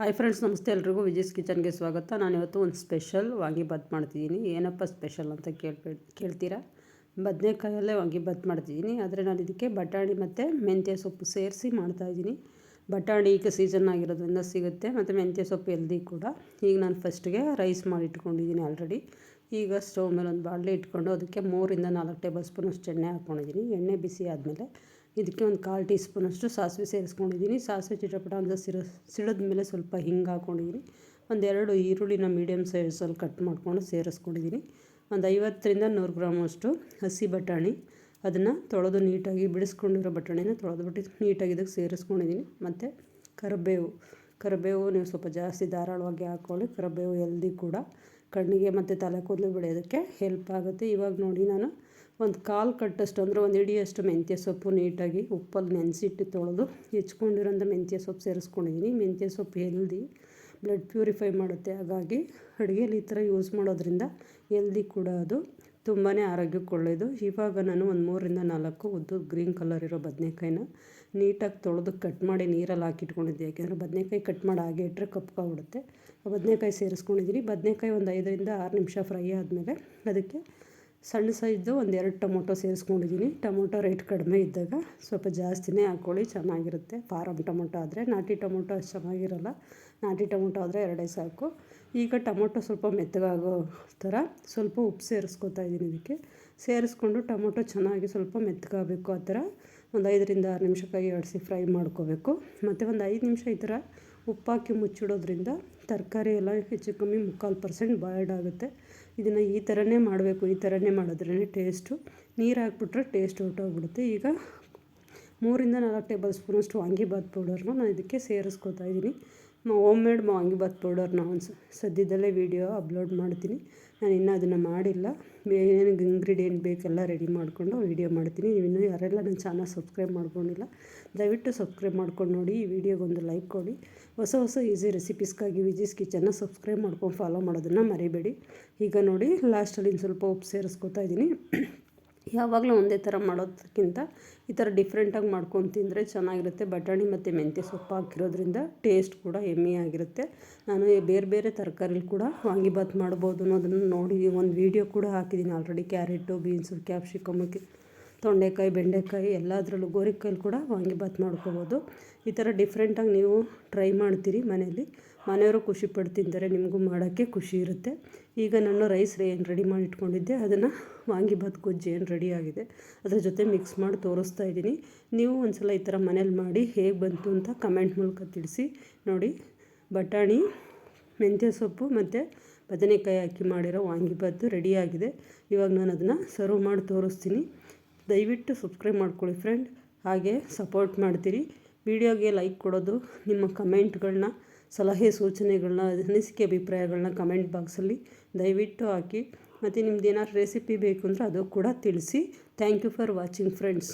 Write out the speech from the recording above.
Hi friends ನಮಸ್ತೆ ಎಲ್ರಿಗೂ. ವಿಜಯ್ಸ್ ಕಿಚನ್ಗೆ ಸ್ವಾಗತ. ನಾನಿವತ್ತು ಒಂದು ಸ್ಪೆಷಲ್ ವಾಂಗಿಬಾತ್ ಮಾಡ್ತಿದ್ದೀನಿ. ಏನಪ್ಪ ಸ್ಪೆಷಲ್ ಅಂತ ಕೇಳ್ಬೇ ಕೇಳ್ತೀರಾ? ಬದನೆಕಾಯಲ್ಲೇ ವಾಂಗಿಬಾತ್ ಮಾಡ್ತಿದ್ದೀನಿ. ಆದರೆ ನಾನು ಇದಕ್ಕೆ ಬಟಾಣಿ ಮತ್ತು ಮೆಂತ್ಯ ಸೊಪ್ಪು ಸೇರಿಸಿ ಮಾಡ್ತಾಯಿದ್ದೀನಿ ಬಟಾಣಿ ಈಗ ಸೀಸನ್ ಆಗಿರೋದ್ರಿಂದ ಸಿಗುತ್ತೆ, ಮತ್ತು ಮೆಂತ್ಯ ಸೊಪ್ಪು ಎಲ್ದಿ ಕೂಡ. ಈಗ ನಾನು ಫಸ್ಟ್ಗೆ ರೈಸ್ ಮಾಡಿ ಇಟ್ಕೊಂಡಿದ್ದೀನಿ ಆಲ್ರೆಡಿ ಈಗ ಸ್ಟವ್ ಮೇಲೆ ಒಂದು ಬಾಳೆ ಇಟ್ಕೊಂಡು ಅದಕ್ಕೆ ಮೂರಿಂದ ನಾಲ್ಕು ಟೇಬಲ್ ಸ್ಪೂನಷ್ಟು ಎಣ್ಣೆ ಹಾಕ್ಕೊಂಡಿದ್ದೀನಿ ಎಣ್ಣೆ ಬಿಸಿ ಆದಮೇಲೆ ಇದಕ್ಕೆ ಒಂದು ಕಾಲು ಟೀ ಸ್ಪೂನಷ್ಟು ಸಾಸಿವೆ ಸೇರಿಸ್ಕೊಂಡಿದ್ದೀನಿ. ಸಾಸಿವೆ ಚಿಟಪಟ ಅಂತ ಸಿರ ಸಿಡಿದ ಮೇಲೆ ಸ್ವಲ್ಪ ಹಿಂಗೆ ಹಾಕ್ಕೊಂಡಿದ್ದೀನಿ ಒಂದೆರಡು ಈರುಳ್ಳಿನ ಮೀಡಿಯಮ್ ಸೈಜಲ್ಲಿ ಕಟ್ ಮಾಡಿಕೊಂಡು ಸೇರಿಸ್ಕೊಂಡಿದ್ದೀನಿ. ಒಂದು ಐವತ್ತರಿಂದ ನೂರು ಗ್ರಾಮಷ್ಟು ಹಸಿ ಬಟಾಣಿ ಅದನ್ನು ತೊಳೆದು ನೀಟಾಗಿ ಬಿಡಿಸ್ಕೊಂಡಿರೋ ಬಟಾಣಿನ ತೊಳೆದುಬಿಟ್ಟು ನೀಟಾಗಿ ಇದಕ್ಕೆ ಸೇರಿಸ್ಕೊಂಡಿದ್ದೀನಿ. ಮತ್ತು ಕರಿಬೇವು ಕರಿಬೇವು ನೀವು ಸ್ವಲ್ಪ ಜಾಸ್ತಿ ಧಾರಾಳವಾಗಿ ಹಾಕ್ಕೊಳ್ಳಿ. ಕರಿಬೇವು ಎಲ್ದಿ ಕೂಡ. ಕಣ್ಣಿಗೆ ಮತ್ತು ತಲೆ ಕೂದಲು ಬೆಳೆಯೋದಕ್ಕೆ ಹೆಲ್ಪ್ ಆಗುತ್ತೆ. ಇವಾಗ ನೋಡಿ ನಾನು ಒಂದು ಕಾಲು ಕಟ್ಟಷ್ಟು ಅಂದರೆ ಒಂದು ಇಡಿಯಷ್ಟು ಮೆಂತ್ಯ ಸೊಪ್ಪು ನೀಟಾಗಿ ಉಪ್ಪಲ್ಲಿ ನೆನೆಸಿಟ್ಟು ತೊಳೆದು ಹೆಚ್ಕೊಂಡಿರೋಂಥ ಮೆಂತ್ಯ ಸೊಪ್ಪು ಸೇರಿಸ್ಕೊಂಡಿದ್ದೀನಿ. ಮೆಂತ್ಯ ಸೊಪ್ಪು ಹೆಲ್ದಿ, ಬ್ಲಡ್ ಪ್ಯೂರಿಫೈ ಮಾಡುತ್ತೆ. ಹಾಗಾಗಿ ಅಡುಗೆಯಲ್ಲಿ ಈ ಥರ ಯೂಸ್ ಮಾಡೋದ್ರಿಂದ ಎಲ್ದಿ ಕೂಡ ಅದು ತುಂಬಾ ಆರೋಗ್ಯಕ್ಕೆ ಒಳ್ಳೆಯದು ಇವಾಗ ನಾನು ಒಂದು ಮೂರರಿಂದ ನಾಲ್ಕು ಉದ್ದು ಗ್ರೀನ್ ಕಲರ್ ಇರೋ ಬದನೆಕಾಯಿನ ನೀಟಾಗಿ ತೊಳೆದು ಕಟ್ ಮಾಡಿ ನೀರಲ್ಲಿ ಹಾಕಿಟ್ಕೊಂಡಿದ್ದೆ. ಯಾಕೆಂದರೆ ಬದನೆಕಾಯಿ ಕಟ್ ಮಾಡಿ ಹಾಗೆ ಇಟ್ಟರೆ ಕಪ್ಪಾಗ್ಬಿಡುತ್ತೆ. ಬದನೆಕಾಯಿ ಸೇರಿಸ್ಕೊಂಡಿದ್ದೀನಿ. ಬದನೆಕಾಯಿ ಒಂದು ಐದರಿಂದ ಆರು ನಿಮಿಷ ಫ್ರೈ ಆದಮೇಲೆ ಅದಕ್ಕೆ ಸಣ್ಣ ಸೈಜ್ದು ಒಂದು ಎರಡು ಟೊಮೊಟೊ ಸೇರಿಸ್ಕೊಂಡಿದ್ದೀನಿ. ಟೊಮೊಟೊ ರೇಟ್ ಕಡಿಮೆ ಇದ್ದಾಗ ಸ್ವಲ್ಪ ಜಾಸ್ತಿನೇ ಹಾಕ್ಕೊಳ್ಳಿ, ಚೆನ್ನಾಗಿರುತ್ತೆ. ಫಾರಮ್ ಟೊಮೊಟೊ ಆದರೆ ನಾಟಿ ಟೊಮೊಟೊ ಅಷ್ಟು ಚೆನ್ನಾಗಿರಲ್ಲ. ನಾಟಿ ಟೊಮೊಟೊ ಆದರೆ ಎರಡೇ ಸಾಕು. ಈಗ ಟೊಮೊಟೊ ಸ್ವಲ್ಪ ಮೆತ್ತಗಾಗೋ ಥರ ಸ್ವಲ್ಪ ಉಪ್ಪು ಸೇರಿಸ್ಕೊತಾ ಇದ್ದೀನಿ ಇದಕ್ಕೆ. ಸೇರಿಸ್ಕೊಂಡು ಟೊಮೊಟೊ ಚೆನ್ನಾಗಿ ಸ್ವಲ್ಪ ಮೆತ್ತಗಾಗಬೇಕು ಆ ಥರ. ಒಂದು ಐದರಿಂದ ಆರು ನಿಮಿಷಕ್ಕಾಗಿ ಎಡ್ಸಿ ಫ್ರೈ ಮಾಡ್ಕೋಬೇಕು. ಮತ್ತು ಒಂದು ಐದು ನಿಮಿಷ ಈ ಥರ ಉಪ್ಪಾಕಿ ಮುಚ್ಚಿಡೋದ್ರಿಂದ ತರಕಾರಿ ಎಲ್ಲ ಹೆಚ್ಚು ಕಮ್ಮಿ ಮುಕ್ಕಾಲು ಪರ್ಸೆಂಟ್ ಬಾಯ್ಲ್ಡ್ ಆಗುತ್ತೆ. ಇದನ್ನು ಈ ಥರನೇ ಮಾಡಬೇಕು. ಈ ಥರನೇ ಮಾಡಿದ್ರೇ ಟೇಸ್ಟು. ನೀರು ಹಾಕ್ಬಿಟ್ರೆ ಟೇಸ್ಟ್ ಹೊರ್ಟೋಗ್ಬಿಡುತ್ತೆ ಈಗ ಮೂರಿಂದ ನಾಲ್ಕು ಟೇಬಲ್ ಸ್ಪೂನಷ್ಟು ವಾಂಗಿಬಾತ್ ಪೌಡರ್ನ ನಾನು ಇದಕ್ಕೆ ಸೇರಿಸ್ಕೊತಾ ಇದ್ದೀನಿ. ಹೋಮ್ ಮೇಡ್ ವಾಂಗಿಬಾತ್ ಪೌಡರ್ ಒಂದು ಸದ್ಯದಲ್ಲೇ ವೀಡಿಯೋ ಅಪ್ಲೋಡ್ ಮಾಡ್ತೀನಿ. ನಾನು ಇನ್ನೂ ಅದನ್ನು ಮಾಡಿಲ್ಲ. ಏನೇನು ಇಂಗ್ರೀಡಿಯೆಂಟ್ ಬೇಕೆಲ್ಲ ರೆಡಿ ಮಾಡಿಕೊಂಡು ವೀಡಿಯೋ ಮಾಡ್ತೀನಿ. ನೀವು ಇನ್ನೂ ಯಾರೆಲ್ಲ ನನ್ನ ಚಾನಲ್ ಸಬ್ಸ್ಕ್ರೈಬ್ ಮಾಡ್ಕೊಂಡಿಲ್ಲ, ದಯವಿಟ್ಟು ಸಬ್ಸ್ಕ್ರೈಬ್ ಮಾಡ್ಕೊಂಡು ನೋಡಿ. ಈ ವಿಡಿಯೋಗೊಂದು ಲೈಕ್ ಕೊಡಿ. ಹೊಸ ಹೊಸ ಈಸಿ ರೆಸಿಪೀಸ್ಗಾಗಿ ವಿಜಿಸ್ ಕಿಚನ್ನ ಸಬ್ಸ್ಕ್ರೈಬ್ ಮಾಡ್ಕೊಂಡು ಫಾಲೋ ಮಾಡೋದನ್ನು ಮರಿಬೇಡಿ. ಈಗ ನೋಡಿ ಲಾಸ್ಟಲ್ಲಿ ಇನ್ನು ಸ್ವಲ್ಪ ಉಪ್ಪು ಸೇರಿಸ್ಕೊತಾ ಇದ್ದೀನಿ. ಯಾವಾಗಲೂ ಒಂದೇ ಥರ ಮಾಡೋದಕ್ಕಿಂತ ಈ ಥರ ಡಿಫ್ರೆಂಟಾಗಿ ಮಾಡ್ಕೊಂಡು ತಿಂದರೆ ಚೆನ್ನಾಗಿರುತ್ತೆ. ಬಟಾಣಿ ಮತ್ತು ಮೆಂತ್ಯ ಸೊಪ್ಪು ಹಾಕಿರೋದ್ರಿಂದ ಟೇಸ್ಟ್ ಕೂಡ ಎಮ್ಮೆ ಆಗಿರುತ್ತೆ. ನಾನು ಬೇರೆ ಬೇರೆ ತರಕಾರಿಲಿ ಕೂಡ ವಾಂಗಿಬಾತ್ ಮಾಡ್ಬೋದು ಅನ್ನೋದನ್ನು ನೋಡಿ ಒಂದು ವೀಡಿಯೋ ಕೂಡ ಹಾಕಿದ್ದೀನಿ ಆಲ್ರೆಡಿ. ಕ್ಯಾರೆಟು, ಬೀನ್ಸು, ಕ್ಯಾಪ್ಸಿಕಮ್ ತೊಂಡೆಕಾಯಿ, ಬೆಂಡೆಕಾಯಿ ಎಲ್ಲದರಲ್ಲೂ ಗೋರಿಕಾಯಲ್ಲಿ ಕೂಡ ವಾಂಗಿಬಾತ್ ಮಾಡ್ಕೋಬೋದು. ಈ ಥರ ಡಿಫ್ರೆಂಟಾಗಿ ನೀವು ಟ್ರೈ ಮಾಡ್ತೀರಿ ಮನೇಲಿ ಮನೆಯವರು ಖುಷಿ ಪಟ್ಟು ತಿಂತಾರೆ, ನಿಮಗೂ ಮಾಡೋಕ್ಕೆ ಖುಷಿ ಇರುತ್ತೆ. ಈಗ ನಾನು ರೈಸ್ ಏನು ರೆಡಿ ಮಾಡಿ ಇಟ್ಕೊಂಡಿದ್ದೆ, ಅದನ್ನು ವಾಂಗಿಬಾತ್ ಗೊಜ್ಜಿ ಏನು ರೆಡಿ ಆಗಿದೆ, ಅದ್ರ ಜೊತೆ ಮಿಕ್ಸ್ ಮಾಡಿ ತೋರಿಸ್ತಾ ಇದ್ದೀನಿ. ನೀವು ಒಂದು ಸಲ ಈ ಥರ ಮನೇಲಿ ಮಾಡಿ ಹೇಗೆ ಬಂತು ಅಂತ ಕಮೆಂಟ್ ಮೂಲಕ ತಿಳಿಸಿ. ನೋಡಿ, ಬಟಾಣಿ, ಮೆಂತ್ಯ ಸೊಪ್ಪು ಮತ್ತು ಬದನೆಕಾಯಿ ಹಾಕಿ ಮಾಡಿರೋ ವಾಂಗಿಬಾತು ರೆಡಿಯಾಗಿದೆ ಇವಾಗ ನಾನು ಅದನ್ನು ಸರ್ವ್ ಮಾಡಿ ತೋರಿಸ್ತೀನಿ. ದಯವಿಟ್ಟು ಸಬ್ಸ್ಕ್ರೈಬ್ ಮಾಡ್ಕೊಳ್ಳಿ ಫ್ರೆಂಡ್ ಹಾಗೆ ಸಪೋರ್ಟ್ ಮಾಡ್ತೀರಿ. ವಿಡಿಯೋಗೆ ಲೈಕ್ ಕೊಡೋದು, ನಿಮ್ಮ ಕಮೆಂಟ್ಗಳನ್ನ ಸಲಹೆ ಸೂಚನೆಗಳನ್ನ, ಅನಿಸಿಕೆ ಅಭಿಪ್ರಾಯಗಳನ್ನ ಕಮೆಂಟ್ ಬಾಕ್ಸಲ್ಲಿ ದಯವಿಟ್ಟು ಹಾಕಿ. ಮತ್ತು ನಿಮ್ದು ಏನಾದ್ರು ರೆಸಿಪಿ ಬೇಕು ಅಂದರೆ ಅದು ಕೂಡ ತಿಳಿಸಿ. Thank you for watching friends